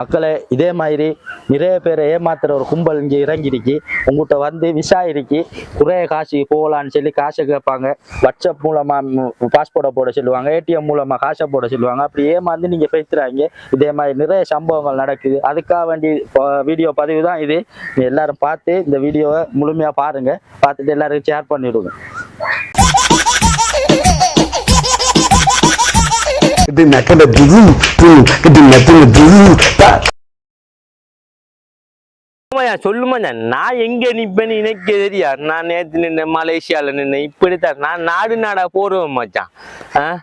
மக்களை இதே மாதிரி நிறைய பேரை ஏமாத்துற ஒரு கும்பல் இங்கே இறங்கிருக்கு உங்கள்கிட்ட வந்து விசா இருக்கு. குறைய காசு போகலான்னு சொல்லி காசை கேட்பாங்க. வாட்ஸ்அப் மூலமா பாஸ்போர்ட்டை போட சொல்லுவாங்க. ஏடிஎம் மூலமா காசை போட சொல்லுவாங்க. அப்படி ஏமாந்து நீங்க பேசுறாங்க. இதே மாதிரி நிறைய சம்பவங்கள் நடக்குது. அதுக்காக வேண்டி வீடியோ பதிவு தான் இது. எல்லாரும் பார்த்து இந்த வீடியோவை முழுமையா பாருங்க. பார்த்துட்டு எல்லாருக்கும் ஷேர் பண்ணிவிடுங்க Itu nak சொல்லுமா நான் எங்க நிப்பேன்னு எனக்கு தெரியா நான் நேத்து நின்று மலேசியால நின்னேன் இப்படித்தான். நான் நாடு நாடா போடுவேன் மச்சான். ஆ?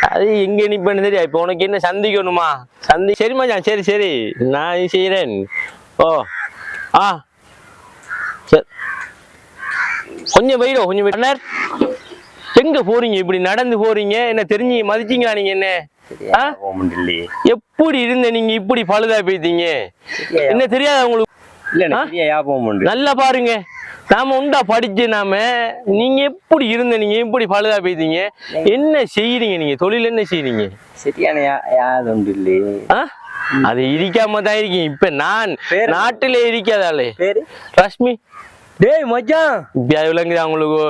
அது எங்க நிப்பேன்னு தெரியா இப்ப உனக்கு என்ன சந்திக்கணுமா? சந்தி சரி மச்சான். சரி சரி. நான் செய்யறேன் ஓ. ஆ. சரி கொஞ்சம் வெயிடோ கொஞ்சம் வெயிட் எங்க போறீங்க? இப்படி நடந்து போறீங்க? என்ன தெரிஞ்சு மதிச்சீங்களா நீங்க என்ன? எப்படி இருந்த நீங்க இப்படி பழுதா போயிட்டீங்க? என்ன தெரியாத உங்களுக்கு? நல்லா பாருங்க. நாம உண்டா படிச்சு நாம? நீங்க எப்படி இருந்த? நீங்க எப்படி பழுதா போயிட்டீங்க? என்ன செய்யறீங்க நீங்க? தொழில் என்ன செய்யறீங்க சரியான யா- யாது உண்டு இல்லையே. ஆ? அது இருக்காம தான் இருக்கீங்க. இப்ப நான்? நாட்டிலே இருக்காதாலே? ரஷ்மி. டேய் மச்சான். இப்ப விளங்குதா உங்களுக்கு.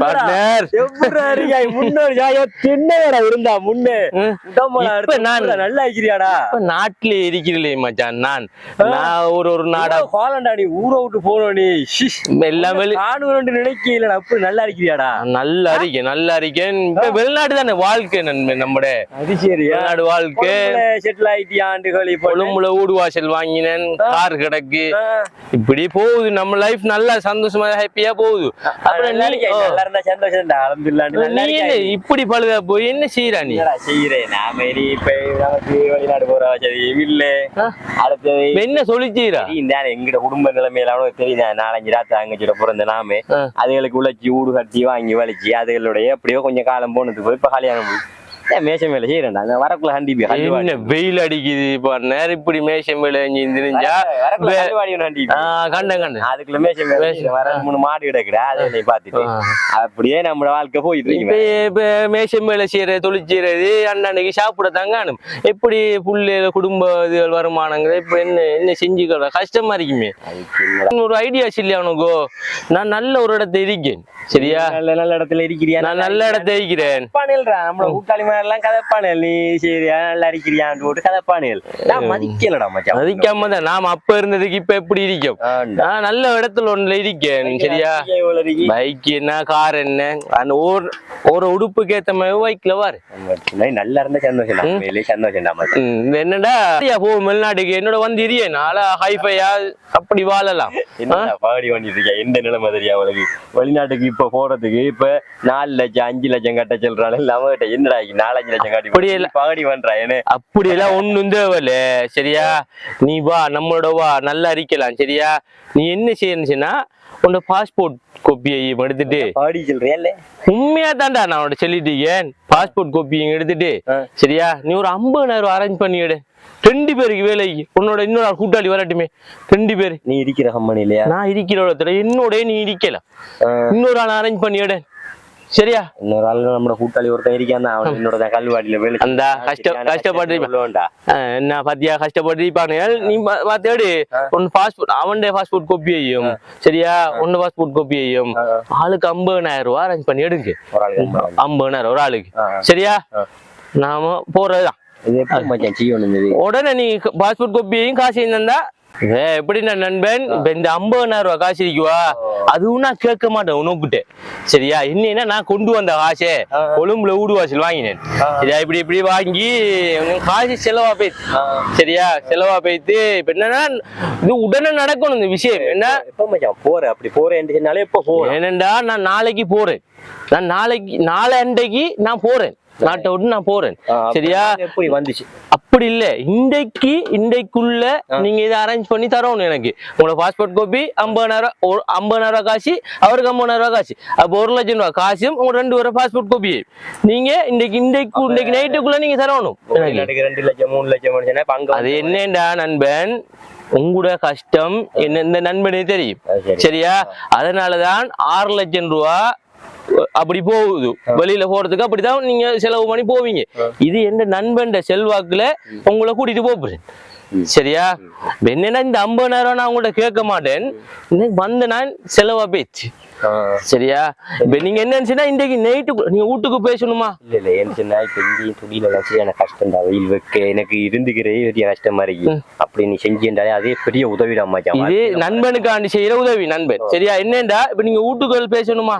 பார்ட்னர் எப்படிடா இருக்காய்? முன்னோர் ஜாயோ திண்ணையடா இருந்தா முன்னே. இப்ப நான் நல்லா இருக்கிறியாடா. இப்ப நாட்டிலே இருக்கிறீங்களே மச்சான் நான். நான் ஒரு ஒரு நாடா கோலண்டா நீ ஊரை விட்டு போனோம் நீ. எல்லாம் வெளி காணுவேன் நினைக்கல அப்படி நல்லா இருக்கிறியாடா. நல்லா இருக்கேன் நல்லா இருக்கேன். வெளிநாடு தானே வாழ்க்கை நண்பன் நம்மட அது சரியா வெளிநாடு வாழ்க்கை. செட்டில் ஆயிட்டியா ஆண்டுகள் இப்போ கொழும்புல ஊடு வாசல் வாங்கினேன் கார் கிடக்கு. இப்படி போகுது நம்ம லைஃப் நல்லா சந்தோஷமா ஹாப்பியா போகுது. இப்படி பழுதா போய் என்ன செய்யறா நீ? செய்யறேன் நாம இப்ப நமக்கு வெளிநாடு போற வசதியும் இல்ல. இப்ப என்ன சொல்லி செய்யறா இந்த எங்கட குடும்ப நிலைமையில அவனுக்கு தெரியுது? நாலஞ்சு ராத்து அங்கச்சிட பிறந்த நாம. அதுகளுக்கு உழைச்சி ஊடு கட்டி வாங்கி வலிச்சு அதுகளுடைய எப்படியோ கொஞ்சம் காலம் போனது போய் இப்ப கல்யாணம் மேச மேல செய்யறேன்டா அங்க வரக்குள்ள ஹண்டி என்ன வெயில் அடிக்குது இப்ப நேரம் இப்படி மேஷம் மேல தெரிஞ்சா கண்டேன் அதுக்குள்ள மேச மேல செய்யறேன். வர மூணு மாடு கிடக்குடா அதை பாத்துட்டு. அப்படியே நம்ம வாழ்க்கை போயிட்டு இருக்கு இப்ப மேஷம் மேல செய்யற தொழில் செய்யறது அண்ணனுக்கு சாப்பிட தாங்க எப்படி புள்ள குடும்ப இதுகள் வருமானங்கள் இப்ப என்ன என்ன செஞ்சுக்கிற கஷ்டமா இருக்குமே. ஒரு ஐடியா இல்லையா உனக்கு நான் நல்ல ஒரு இடத்துல இருக்கேன். சரியா? நல்ல நல்ல இடத்துல இருக்கிறியா? நான் நல்ல இடத்துல இருக்கிறேன். கதப்பானேல்ரா நம்மள கூட்டாளி மாதிரி எல்லாம் கதப்பானேல் நீ சரியா நல்லா இருக்கிறியான்னு போட்டு கதப்பானேல் நான் மதிக்கலடா மச்சான். மதிக்காம தான் நாம அப்ப இருந்ததுக்கு இப்ப எப்படி இருக்கும். நான் நல்ல இடத்துல ஒண்ணுல இருக்கேன் சரியா? இருக்கி? பைக் என்ன கார் என்ன? அந்த ஒரு ஒரு உடுப்புக்கு ஏத்த மாதிரி பைக்ல வாரு. நல்லா இருந்தா சந்தோஷம்டா. உண்மையிலே சந்தோஷம்டா மச்சான். ம், இந்த என்னடா? போ வெளிநாட்டுக்கு என்னோட வந்து இரிய நாளா ஹைஃபையா அப்படி வாழலாம். என்னடா பாடி பண்ணிட்டு இருக்கியா? எந்த நிலைமை தெரியா அவளுக்கு வெளிநாட்டுக்கு இப்ப போறதுக்கு இப்ப நாலு லட்சம் அஞ்சு லட்சம் கட்ட சொல்றாள். இல்லாம கிட்ட என்னடா நாலஞ்சு லட்சம் காட்டி அப்படி இல்ல. பாடி பண்றா என்ன அப்படி எல்லாம் ஒண்ணும் தேவையில்ல சரியா? நீ வா நம்மளோட வா நல்லா இருக்கலாம் சரியா? நீ என்ன செய்யணுச்சுன்னா உன்னோட பாஸ்போர்ட் கோப்பியையும் எடுத்துட்டு பாடி சொல்றியா இல்ல? உண்மையா தான்டா நான் உன்ட சொல்லிட்டு இருக்கேன். பாஸ்போர்ட் கோப்பியும் எடுத்துட்டு. சரியா? நீ ஒரு ஐம்பதாயிரம் அரேஞ்ச் பண்ணிவிடு ரெண்டு பேருக்கு வேலைக்கு உன்னோட இன்னொரு கூட்டாளி வரட்டுமே. ரெண்டு பேரு. நீ இருக்கிற கம்பெனி இல்லையா நான் இருக்கிற இடத்துல என்னோட நீ இருக்கல. இன்னொரு ஆள் அரேஞ்ச் பண்ணிவிடு சரியா இன்னொரு ஆள் நம்ம கூட்டாளி ஒருத்தன் இருக்கான் அவன் என்னோட கல்வாடியில வேலை அந்த கஷ்ட கஷ்டப்பட்டு என்ன பாத்தியா கஷ்டப்பட்டு இருப்பானு நீ பா- பாத்தியாடி உன் பாஸ்போர்ட் அவன் பாஸ்போர்ட் கோப்பி ஐயும் சரியா உன் பாஸ்போர்ட் கோப்பி ஐயும் ஆளுக்கு ஐம்பதாயிரம் ரூபாய் அரேஞ்ச் பண்ணி எடுங்க. ஐம்பதாயிரம் ஒரு ஆளுக்கு. சரியா. நாம போறதுதான் உடனே நீ பாஸ்போர்ட் கோப்பியையும் காசு இருந்தா எப்படி நான் நண்பன் இப்ப இந்த ஐம்பதாயிரம் ரூபாய் காசு இருக்குவா? அதுவும் நான் கேட்க மாட்டேன் உனக்கிட்ட சரியா? என்னன்னா நான் கொண்டு வந்த காசே கொழும்புல ஊடு வாசல் வாங்கினேன். சரியா? இப்படி இப்படி வாங்கி காசு செலவா போயிடுச்சு. சரியா? செலவா போயிட்டு இப்ப என்னன்னா இது உடனே நடக்கணும் இந்த விஷயம். என்ன? போற அப்படி சொன்னாலே எப்ப போற ஏனண்டா நான் நாளைக்கு போறேன். நான் நாளைக்கு நாளை அன்றைக்கு நான் போறேன். நாட்டை விட்டு நான் போறேன். சரியா? எப்படி வந்துச்சு. அப்படி இல்ல. இன்றைக்கு இன்றைக்குள்ள நீங்க இதை அரேஞ்ச் பண்ணி தரணும் எனக்கு. உங்களோட பாஸ்போர்ட் காப்பி ஐம்பதாயிரம் ஐம்பதாயிரம் ரூபாய் காசு அவருக்கு ஐம்பதாயிரம் ரூபாய் காசு. அப்போ ஒரு லட்சம் ரூபாய் காசும் உங்க ரெண்டு பேரும் பாஸ்போர்ட் காப்பி நீங்க இன்றைக்கு இன்றைக்கு இன்றைக்கு நைட்டுக்குள்ள நீங்க தரணும். ரெண்டு லட்சம் மூணு லட்சம் அது என்னண்டா நண்பன்? உங்களோட கஷ்டம் என்ன இந்த நண்பனே தெரியும். சரியா? அதனாலதான் ஆறு லட்சம் ரூபா அப்படி போகுது. வெளியில போறதுக்கு அப்படிதான் நீங்க செலவு பண்ணி போவீங்க. இது எந்த நண்பன் செல்வாக்குல உங்களை கூட்டிட்டு போறேன் சரியா? என்னன்னா இந்த ஐம்பதாயிரம் நான் உங்கள்ட்ட கேட்க மாட்டேன். வந்து நான் செலவா பேச்சு சரியா? இப்ப நீங்க என்ன இன்றைக்கு நைட்டு நீங்க வீட்டுக்கு பேசணுமா இல்ல இல்ல என்ன சொன்னா இப்ப இங்கேயும் துணியில வச்சு எனக்கு கஷ்டம் தான். வெயில் வைக்க எனக்கு இருந்துக்கிறதே பெரிய கஷ்டமா இருக்கு. அப்படி நீ செஞ்சுட்டாலே அதே பெரிய உதவிடா மச்சான் இது நண்பனுக்காண்டி செய்யற உதவி நண்பன். சரியா? என்னண்டா? இப்ப நீங்க வீட்டுக்குள் பேசணுமா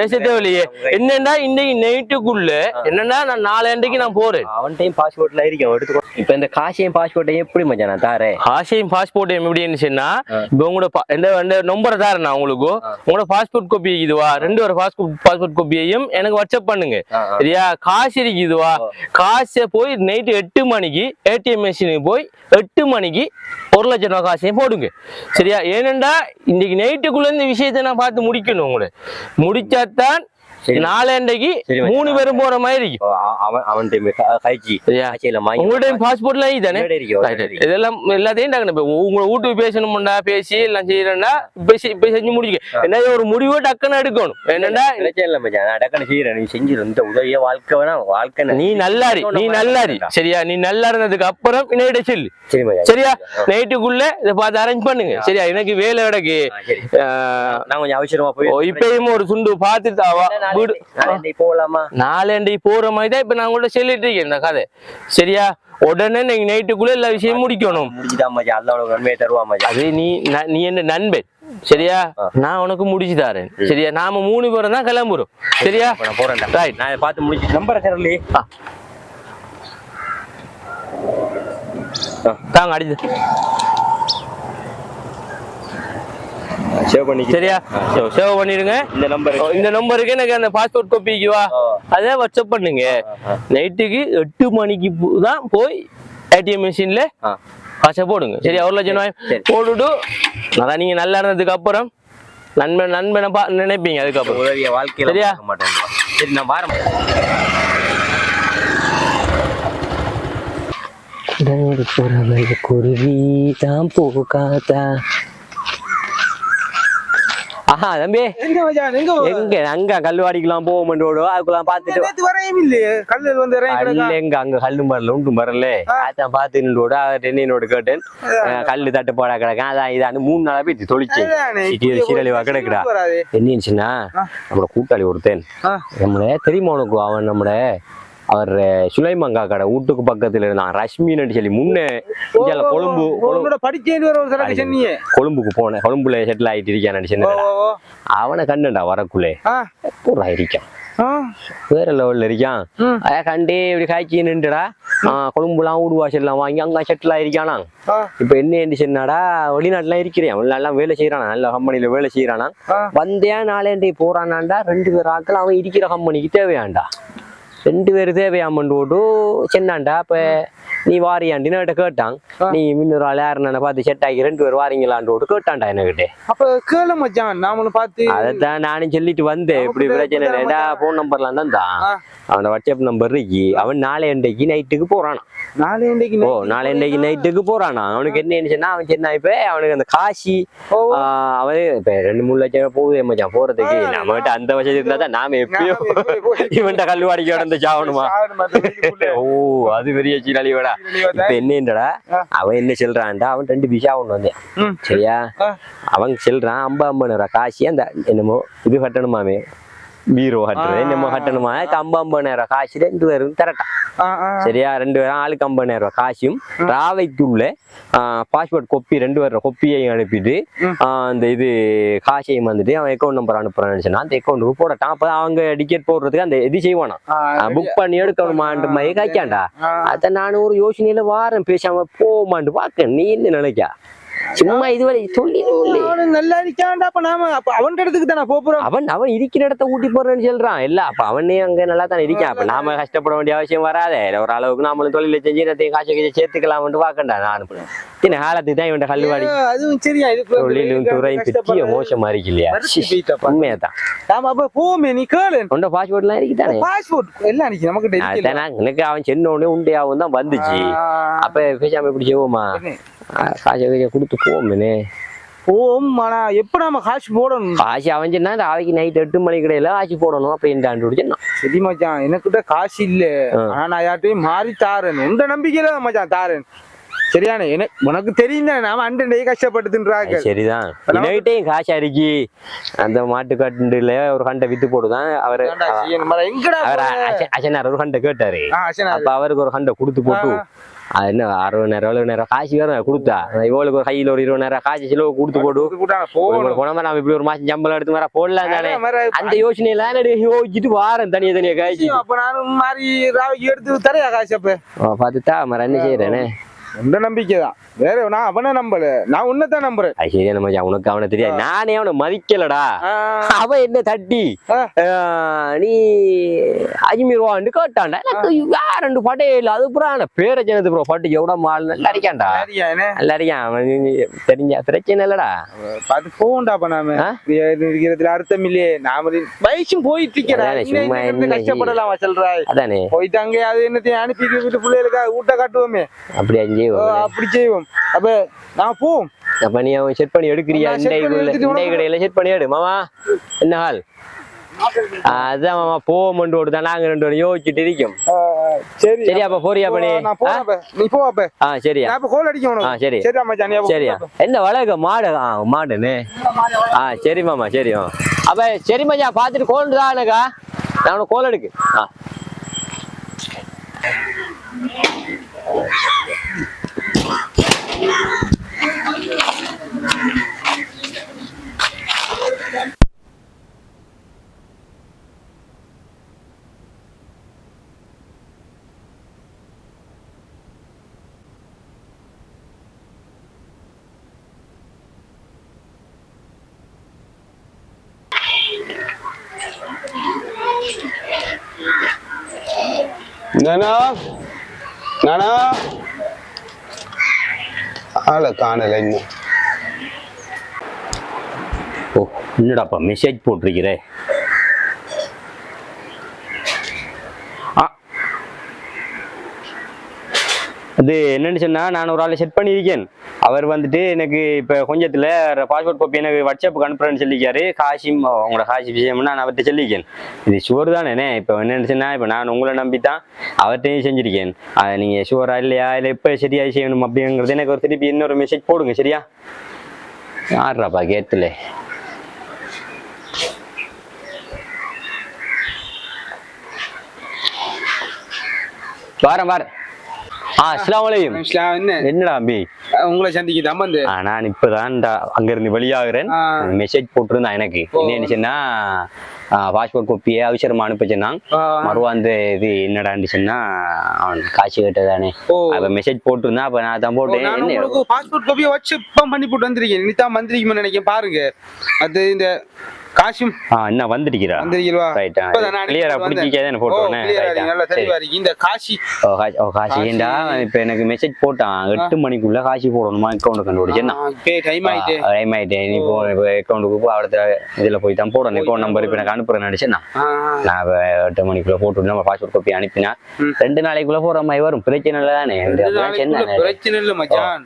பேச தேவையில்லையே என்னண்டா இன்னைக்கு நைட்டுக்குள்ள என்னன்னா நான் நாளைக்கு நான் போறேன்? அவன்கிட்டயும் பாஸ்போர்ட்ல இருக்கேன் எடுத்துக்கோ. இப்ப இந்த காசையும் பாஸ்போர்ட்டையும் எப்படி மச்சான் நான் தாரேன்? ஆசையும் பாஸ்போர்ட் எப்படி இருந்துச்சுன்னா இப்ப உங்களோட இந்த நம்பரை தரேன் நான் உங்களுக்கு. உங்களோட பாஸ்போர்ட் காப்பி இருக்குதுவா? ரெண்டு ஒரு பாஸ்போர்ட் பாஸ்போர்ட் காப்பியையும் எனக்கு வாட்ஸ்அப் பண்ணுங்க. சரியா? காசு இருக்குதுவா? காசை போய் நைட்டு எட்டு மணிக்கு ஏடிஎம் மிஷினுக்கு போய் எட்டு மணிக்கு ஒரு லட்சம் ரூபாய் காசையும் போடுங்க. சரியா? ஏனெண்டா இன்னைக்கு நைட்டுக்குள்ள இந்த விஷயத்தை நான் பார்த்து முடிக்கணும் உங்களை. முடிச்சாதான் மச்சான். மூணு பேரும் போற மாதிரி அவன் உங்கள்ட்ட அவன்கிட்ட right. இருக்கு. இதெல்லாம் எல்லாத்தையும் இப்போ உங்களை வீட்டுக்கு பேசணும்டா பேசி எல்லாம் செய்யறேன்னா இப்ப செ- இப்ப செஞ்சு முடிக்க என்ன ஒரு முடிவை டக்குன்னு எடுக்கணும். என்னடா பிரச்சனை இல்ல மச்சான். நான் டக்குனு செய்யறேன். நீ செஞ்சு இந்த உதவிய வாழ்க்கை வேணா வாழ்க்கை நீ நல்லாரி நீ நல்லாரி. சரியா நீ நல்லா இருந்ததுக்கு அப்புறம் என்னிட சொல்லு சரியா? நைட்டுக்குள்ள இதை பார்த்து அரேஞ்ச் பண்ணுங்க. சரியா? எனக்கு வேலை கிடக்கு. நான் கொஞ்சம் அவசரமா போய் இப்பயும் ஒரு சுண்டு பார்த்து தாவா வீடு. போகலாமா நாலேண்டி போற மாதிரி தான் இப்ப நான் உங்கள்ட்ட சொல்லிட்டு இருக்கேன் இந்த கதை. சரியா? உடனே நீங்க நைட்டுக்குள்ள எல்லா விஷயமும் முடிக்கணும். அது நீ ந- என்ன நண்பன்? சரியா? நான் உனக்கு முடிச்சு தரேன். சரியா? நாம மூணு பேரும் தான் கிளம்புறோம். சரியா? அப்ப நான் பார்த்து முடிச்சு நம்பரை தரலே தாங்க அடிச்சு சேவ் பண்ணி சரியா? சேவ் பண்ணிடுங்க. இந்த நம்பர் ஓ, இந்த நம்பருக்கு எனக்கு அந்த பாஸ்போர்ட் காப்பிக்கு வா அதை வாட்ஸ்அப் பண்ணுங்க. நைட்டுக்கு எட்டு மணிக்கு தான் போய் ஏடிஎம் மிஷின்ல காசை போடுங்க. சரியா? ஒரு லட்சம் சரி. போட்டுட்டு அதான் நீங்க நல்லா இருந்ததுக்கு அப்புறம் நண்பன் நண்பனை பா நினைப்பீங்க அதுக்கப்புறம். வாழ்க்கையில சரியா? மாட்டேன். சரி நான் வரேன் குருவி தான் போகாதா? ஆஹா தம்பி. எங்க மச்சான் எங்க? எங்க அங்க கல்லுவாடிக்கெல்லாம் போக மாட்டோடோ அதுக்குலாம் பார்த்துட்டு நேத்து வரையும் இல்லையே. கல்லல் வந்து கல்லு. எங்க அங்க கல்லு மரல உண்டு மரல. அதான் பார்த்து நின்றோட என்னோட கேட்டேன் கல்லு தட்டுப்பாடா கிடக்கும் அதான் இதாண்டு மூணு நாளா போய் தொழிச்சு சீரழிவா கிடக்குடா. என்னச்சுன்னா நம்மளோட கூட்டாளி ஒருத்தன். நம்மள தெரியுமா உனக்கு? அவன் நம்மள அவர் சுலைமங்கா கடை வீட்டுக்கு பக்கத்துல இருந்தான். ரஷ்மின்னு சொல்லி முன்ன கொழும்பு கொழும்புக்கு போனேன். கொழும்புல செட்டில் ஆயிட்டு இருக்கான் ஓ, சின்ன ஓ, ஓ. அவனை கண்டுடா வரக்குள்ளே. பூரா இருக்கான்? வேற லெவல்ல இருக்கான். அத கண்டே இப்படி காய்ச்சி நின்றுடா. கொழும்புலாம் ஊடுவாசல் எல்லாம் வாங்கி அங்க செட்டில் ஆயிருக்கானா? இப்ப என்ன என்னடா வெளிநாட்டுல இருக்கிறேன். வெளிநாட்டுலாம் வேலை செய்யறானா நல்ல கம்பெனில வேலை செய்யறானா ஆ. வந்தே நாளேண்டி போறானாண்டா. ரெண்டு பேர் ஆட்கள் அவன் இருக்கிற கம்பெனிக்கு தேவையாண்டா? ரெண்டு பேர் தேவையாமண்டு போட்டு சென்னாண்டா அப்ப நீ வாரியாண்டி? நான் கேட்டான். நீ இன்னொரு ஆள் யாருன்னு பார்த்து செட் ஆகி ரெண்டு பேர் வாரீங்களான்னு போட்டு கேட்டான்டா என்கிட்ட அப்ப கேளு மச்சான் நாமளும் பார்த்து அதைத்தான் நானும் சொல்லிட்டு வந்தேன். இப்படி பிரச்சனை இல்லைடா போன் நம்பர்லாம் தான் தான் ஆ. அவனோட வாட்ஸ்அப் நம்பர் இருக்கு. அவன் நாளை அன்றைக்கு நைட்டுக்கு போறானா. நாளை இன்றைக்கு ஓ நாளை நைட்டுக்கு போறானா? அவனுக்கு என்ன அவன் சின்ன இப்ப அவனுக்கு அந்த காசி அவன் இப்ப ரெண்டு மூணு லட்சம் போகுது மச்சான் போறதுக்கு. நம்மகிட்ட அந்த வசதி இருந்தா தான் நாம போய் இவன்ட்ட கல்லுவாடிக்கு கிடந்து வெயிலுக்குள்ள. ஓ அது பெரிய சீரழிவடா இப்ப என்னன்றடா அவன் என்ன சொல்றான்டா? அவன் ரெண்டு பிசா ஒண்ணு வந்தேன். சரியா. அவன் சொல்றான் ஐம்பது ஐம்பது காசி அந்த என்னமோ இது கட்டணுமாமே? பீரோ கட்டுறது என்னமோ கட்டணுமா ஐம்பதாயிரம் காசு ரெண்டு பேரும் தரட்டான். சரியா ரெண்டு பேரும் ஆளுக்கு ஐம்பதாயிரம் காசும் ராவைக்குள்ள பாஸ்போர்ட் கொப்பி ரெண்டு பேரோட கொப்பியையும் அனுப்பிட்டு அந்த இது காசையும் வந்துட்டு அவன் அக்கௌண்ட் நம்பர் அனுப்புறான்னு சொன்னா அந்த அக்கௌண்ட்டுக்கு போடட்டான் அப்ப அவங்க டிக்கெட் போடுறதுக்கு அந்த இது செய்வானா? புக் பண்ணி எடுக்கணுமான்ற மாதிரி காய்க்காண்டா. அத நான் ஒரு யோசனையில வாரம் பேசாம போமாண்டு பாக்க நீ என்ன நினைக்கா சும்மா இதுவரை சொல்லி அவனு நல்லா இருக்கான்டா அப்ப நாம அப்ப அவன் இடத்துக்கு தானே போறோம்? அவன் அவன் இருக்கிற இடத்த ஊட்டி போறேன்னு சொல்றான். இல்ல அப்ப அவனே அங்க நல்லா தானே இருக்கான். அப்ப நாம கஷ்டப்பட வேண்டிய அவசியம் வராதே. ஒரு அளவுக்கு நாமளும் தொழில செஞ்சு இடத்தையும் காசு கீச்சு சேர்த்துக்கலாம்னு பாக்கண்டா நான் இத்தனை காலத்துக்கு தான் இவன் கல்லுவாடி அதுவும் சரியா தொழிலும் துறையும் பெரிய மோசமா இருக்கு இல்லையா. உண்மையாதான். நாம அப்ப போமே நீ கேளு. உண்ட பாஸ்போர்ட் எல்லாம் இருக்குதானே பாஸ்போர்ட் எல்லாம் அன்னைக்கு நமக்கு எனக்கு அவன் சின்ன உடனே உண்டையாவும் தான் வந்துச்சு. அப்ப பேசாம இப்படி செய்வோமா? காசை கீச்சை கொடுத்து போவோமே ஓம் ஆனா எப்ப நாம காசு போடணும்? காசு அவன் சொன்னா இந்த அவைக்கு நைட் எட்டு மணி கடையில காசு போடணும் அப்படின்ட்டு சொன்னான் சரி மச்சான் எனக்கிட்ட காசு இல்ல. ஆ. ஆனா நான் யார்ட்டையும் மாறி தாரேன். உண்ட நம்பிக்கையில தான் மச்சான் தாரேன். சரியான எனக்கு உனக்கு தெரியும் தானே நாம அண்டை கஷ்டப்பட்டுன்றாங்க சரிதான். இன்னைக்கிட்டையும் காசு அரிக்கி. அந்த மாட்டு கட்டுல ஒரு கண்டை வித்து போட்டுதான் அவர் அவர் அச்சனார் ஒரு கண்டை கேட்டாரு. அப்ப அவருக்கு ஒரு கண்டை கொடுத்து போட்டு அது என்ன அறுபதாயிரம் எழுபதாயிரம் காசு வேற கொடுத்தா. இவளுக்கு ஒரு கையில ஒரு இருபதாயிரம் காசு செலவு கொடுத்து போட்டு. போனமா நம்ம இப்படி ஒரு மாசம் சம்பளம் எடுத்து வர போடலாம் தானே. அந்த யோசனையெல்லாம் நான் யோசிச்சுட்டு வாரேன் தனியா தனியா காய்ச்சி. அப்ப நானும் ராவிக்கு எடுத்து தரையா காசு அப்ப. பார்த்துட்டா மரம் என்ன செய்யறேனே. உண்ட நம்பிக்கை தான் வேற நான் அவனை நம்பல. நான் உன்னதான் நம்புறேன். சரியா நம்ம உனக்கு அவனை தெரியாது. நானே அவனை மதிக்கலடா. அவன் என்ன தட்டி. நீ அஜ்மீர் வான்னு கேட்டான்டா. வேற ரெண்டு பட்டே இல்ல. அது புறா பேர ஜனது ப்ரோ பட்டு எவ்வளோ மால் நல்லா என்ன? நல்லா அவன் தெரிஞ்ச பிரச்சனை இல்லடா. பார்த்து போகண்டா அப்ப நாம. இருக்கிறதுல அர்த்தம் இல்லையே. நாம வயசும் போயிட்டு என்ன கஷ்டப்படலாம் சொல்றாய் அதானே. போயிட்டு அங்கே அது என்னத்தையும் அனுப்பி விட்டு பிள்ளைகளுக்கா ஊட்ட காட்டுவோமே. அப்படி அஞ்சே அப்படி செய்வோம். அப்ப நான் போவோம். அப்ப நீ அவன் செட் பண்ணி எடுக்கிறியா? பண்ணி உனக்கு- கடையில செட் பண்ணி எடு. மாமா என்ன ஹால் அதான் மாமா போவோம்னு ஒரு தான் நாங்க ரெண்டு பேரும் யோசிச்சுட்டு இருக்கோம். சரி. சரி அப்ப போறியா அப்ப நீ? போ அப்ப. ஆ சரியா. அப்ப கோல் அடிக்க ஆ சரி. சரி அம்மா ஜானியா சரியா. என்ன வளர்க்க மாடு. ஆ மாடுன்னு. ஆ சரி மாமா சரி. அப்ப சரி மஜா பார்த்துட்டு கோல் தான் எனக்கா நான் கோல் எடுக்கு. ஆ. நானா? நானா? ஆளை காணல இன்னும். ஓ என்னடாப்பா மெசேஜ் போட்டிருக்கிறே? ஆ. அது என்னன்னு சொன்னா நான் ஒரு ஆளை செட் பண்ணியிருக்கேன். அவர் வந்துட்டு எனக்கு இப்போ கொஞ்சத்துல பாஸ்போர்ட் காப்பி எனக்கு வாட்ஸ்அப்புக்கு அனுப்புறேன்னு சொல்லிக்காரு. காசிம் உங்களோட காசி விஷயம்னு நான் அவர்கிட்ட சொல்லியிருக்கேன் இது ஷுவர் தானே? இப்போ என்னன்னு சொன்னா இப்போ நான் உங்களை நம்பி தான் அவர்கிட்டையும் செஞ்சிருக்கேன். அதை நீங்கள் ஷுவரா இல்லையா? இல்லை எப்போ சரியா செய்யணும் அப்படிங்கிறது எனக்கு ஒரு திருப்பி இன்னொரு மெசேஜ் போடுங்க சரியா? யாருடாப்பா கேத்துல வாரேன் வாரேன். ஆ அஸ்லாம் வலைக்கும் என்னடா அம்பி உங்களை சந்திக்கு தான் வந்து ஆ, நான் இப்பதான் அங்க இருந்து வெளியாகிறேன். மெசேஜ் போட்டிருந்தான் எனக்கு. என்ன இருந்துச்சுன்னா பாஸ்போர்ட் காப்பியை அவசரமா அனுப்பிச்சிருந்தான் ஆ. மறுவா அந்த இது என்னடா இருந்துச்சுன்னா அவன் காசு கேட்டதானே. அப்ப மெசேஜ் போட்டிருந்தான் அப்ப நான் தான் போட்டேன். பாஸ்போர்ட் காப்பியை வச்சு பண்ணி போட்டு வந்திருக்கேன். இனிதான் வந்திருக்குமே நினைக்கிறேன் பாருங்க. அது இந்த காசும்? ஆ என்ன வந்திருக்கிறவா? ரைட்டா இப்பதான் நான் கிளியரா. பிடிச்சிக்காதே ஓ, போட்டோ நல்லா தெளிவா இருக்கு. இந்த காசி. ஓ காசு ஓ காசு. ஏண்டா இப்ப எனக்கு மெசேஜ் போட்டான். எட்டு மணிக்குள்ள காசு போடணுமா? அக்கௌண்ட் கண்டுபிடிச்சேன்னா டைம் ஆயிட்டு. டைம் ஆயிட்டேன் நீ போ அக்கௌண்ட்டுக்கு போ அடுத்த இதுல போய் தான் போடணும். அக்கௌண்ட் நம்பர் இப்ப எனக்கு அனுப்புறேன் நினைச்சேன்னா ஆ, நான் எட்டு மணிக்குள்ள போட்டு நம்ம பாஸ்போர்ட் காப்பி அனுப்பினா. ரெண்டு நாளைக்குள்ள போற மாதிரி வரும். பிரச்சனை இல்லை தானே? என்ன பிரச்சனை இல்ல மச்சான்.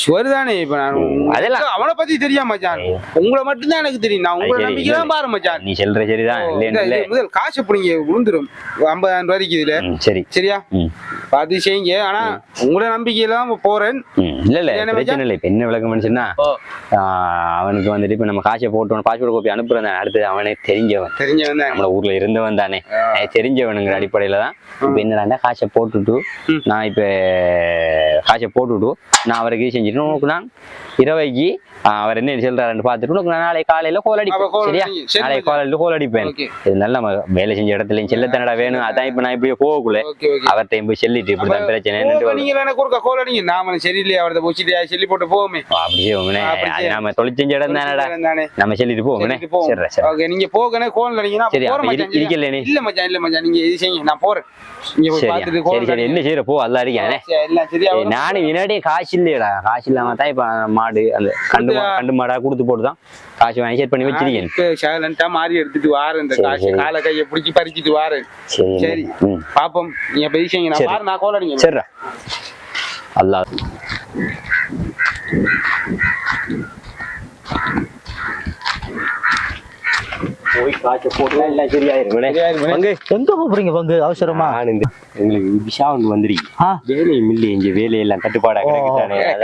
ஷுவர் தானே இப்ப நான் அதெல்லாம். அவனை பத்தி தெரியும் மச்சான்? உங்களை மட்டும் தான் எனக்கு தெரியும். நான் உங்களை நம்பிக்கை தான் பாரு மச்சான். நீ சொல்ற சரிதான் முதல் காசு பிடிங்க விழுந்துரும் ஐம்பதாயிரம் ரூபாய்க்கு இதுல. சரி. சரியா? செய்யுங்க. ஆனா உங்களோட நம்பிக்கையில தான் போறேன். இல்ல இல்ல. பிரச்சனை இல்லை. என்ன விளக்கம் சொன்னா அவனுக்கு வந்துட்டு இப்ப நம்ம காசை போட்டு பாஸ்போர்ட் காப்பி அனுப்புறேன் அடுத்து அவனே தெரிஞ்சவன். தெரிஞ்சவன் நம்மள ஊர்ல இருந்தவன் தானே. தெரிஞ்சவனுங்கிற அடிப்படையில தான் இப்ப என்னடா காசை போட்டுட்டு. நான் இப்ப காசை போட்டுட்டு நான் அவருக்கு செஞ்சுட்டு உனக்கு நான் இரவைக்கு அவர் என்ன சொல்றாருன்னு பார்த்துட்டு உனக்கு நான் நாளை காலையில கோல் அடிப்பேன். சரியா? நாளை. காலையில கோல் அடிப்பேன். இதனால நம்ம வேலை செஞ்ச இடத்துலயும் செல்லத்தனடா வேணும். அதான் இப்ப நான் இப்படியே போகக்குள்ள அவர்கிட்ட போய் சொல்லிட்டு இப்படிதான் பிரச்சனை நீங்க எனக்கு ஒருக்கா கோல் அடிங்க நாம சரியில்லையா? அவரத போச்சுட்டு சொல்லி போட்டு போவோமே. அப்படியே உங்கனே செய்ய. நம்ம தொழிற்செஞ்ச இடம் தானே. நம்ம சொல்லிட்டு போவோம்னே. சரி ஓகே நீங்க போகனே கோல் அடிங்கன்னா சரி? இருக்கல இல்ல மச்சான் இல்ல மச்சான். நீங்க இது செய்யுங்க நான் போறேன். நீங்க போய் சரியா. பார்த்துட்டு சரி கோல் சரி என்ன செய்யற போ அல்லா இருக்கேன் எல்லாம் சரியா நானும் முன்னாடியே காசு இல்லையடா. காசு இல்லாம தான் இப்ப மாடு அந்த கண்டு கண்டு மாடா கொடுத்து போட்டு தான் காசு வாங்கி செட் பண்ணி வச்சிருக்கேன். மாறி எடுத்துட்டு வாரேன் இந்த சரி, காசு. சரி. காலை கையை பிடிச்சி பறிச்சிட்டு வாரேன். சரி சரி. பாப்போம். நீங்க போய் செய்யுங்க. நான் சரி. பாரு நான் கோல் அடிங்க. சரிடா. அல்லா போய் காய்ச்ச போட்டுலாம் எல்லாம் சரியாயிருமே அங்கே எங்க போறீங்க பங்கு அவசரமா எங்களுக்கு விஷா ஒன்று வந்துருக்கு. வேலையும் இல்லை இங்க வேலையெல்லாம் தட்டுப்பாடா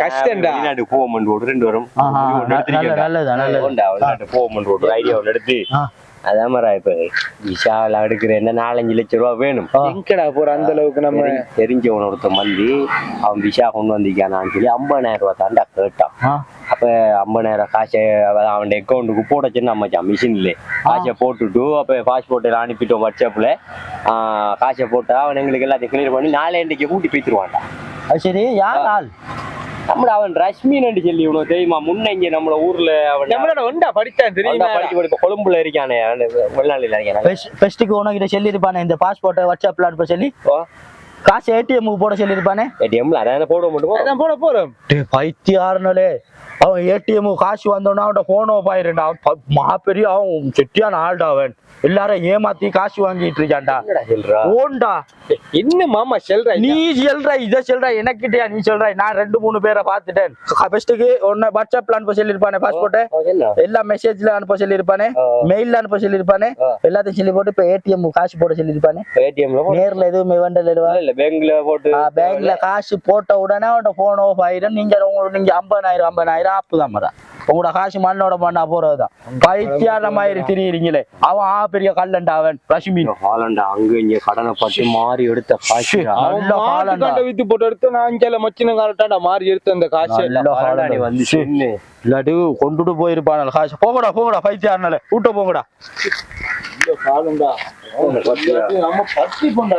கஷ்டம்டா. வெளிநாடு போவோம் ஒரு ரெண்டு வரும் நல்லதா, நல்லது. வெளிநாட்டு போவோம் ஒரு ஐடியா ஒன்று எடுத்து. அதான் மாதிரி இப்ப விஷால எடுக்கிற என்ன நாலஞ்சு லட்சம் ரூபா வேணும். எங்கடா போற அந்த அளவுக்கு நம்ம தெரி- தெரிஞ்சவன் ஒருத்தன் வந்து அவன் விஷா கொண்டு வந்திருக்கானான்னு சொல்லி ஐம்பதாயிரம் ரூபா தாண்டா கேட்டான். அப்ப ஐம்பதாயிரம் காசை அவன் அக்கௌண்ட்டுக்கு போட சொன்னா மச்சான் மிஷின்ல காசை போட்டுட்டு அப்ப பாஸ்போர்ட்டில் அனுப்பிட்டோம் வாட்ஸ்அப்ல காசை போட்டா அவன் எங்களுக்கு எல்லாத்தையும் கிளியர் பண்ணி நாளை இன்றைக்கு கூட்டி போய்த்துருவான்டா அது சரி யார் ஆள்? நம்மள அவன் ரஷ்மின்னு சொல்லி இவனுக்கு தெரியுமா? முன்ன இங்க நம்மள ஊர்ல அவன் நம்மளோட ஒண்டா படித்தான் அவன்தான் தெரியுமா படிச்சு படிப்பு கொழும்புல இருக்கானே அவன் வெளிநாட்டுல இருக்கானே. ஃபெஸ்ட்டுக்கு உனக்கிட்ட சொல்லியிருப்பானே இந்த பாஸ்போர்ட்டை வாட்ஸ்அப்ல அனுப்ப சொல்லி? காசு ஏடிஎம்க்கு போட சொல்லியிருப்பானே? ஏடிஎம்ல அதான் போட மட்டும்? அதான் போட போறோம். பைத்தியாரனலே. அவன் ஏடிஎம் காசு வந்தோன்னா அவன் போன் ஆஃப் ஆயிருண்டா. அவன் மாபெரிய அவன் செட்டியான ஆள்டா அவன். எல்லாரும் ஏமாத்தி காசு வாங்கிட்டு இருக்கான்டா. என்னடா சொல்றா? ஓன்டா என்ன மாமா செல்ற நீ சொல்ற இத சொல்ற எனக்கிட்டயா நீ சொல்ற? நான் ரெண்டு மூணு பேரை பார்த்துட்டேன். ஃபர்ஸ்ட்டுக்கு ஒன்னு வாட்ஸ்அப்ல அனுப்ப சொல்லியிருப்பானே என்ன? எல்லா மெசேஜ்ல அனுப்ப சொல்லியிருப்பானே? மெயில்ல அனுப்ப சொல்லியிருப்பானே? எல்லாத்தையும் சொல்லி போட்டு இப்ப ஏடிஎம் காசு போட சொல்லியிருப்பானே? ஏடிஎம்ல நேர்ல எதுவுமே வேண்டல இல்ல பேங்க்ல போட்டு பேங்க்ல காசு போட்ட உடனே அவனோட போன் ஆஃப் ஆயிரும். நீங்க உங்களுக்கு நீங்க ஐம்பதாயிரம் ஐம்பதாயிரம் ஆப்பு தான் மரம் உங்களோட காசு மண்ணோட மண்ணா போறதுதான். பைத்தியான மாதிரி திரியிறீங்களே. அவன் ஆ பெரிய கல்லண்டா அவன் ரஷ்மின் ஹாலண்டா அங்க இங்க கடனை பட்டு மாறி எடுத்த காசு. வித்து போட்டு எடுத்து நான் அஞ்சால மச்சின காலட்டாண்டா மாறி எடுத்து அந்த காசு. நல்ல நீ காலண்டா. வந்து சென்னு. இல்லாட்டி கொண்டுட்டு போயிருப்பான காசு. போங்கடா போங்கடா பைத்தியாரனால விட்ட போங்கடா. காலண்டா. நம்ம பத்தி போண்டா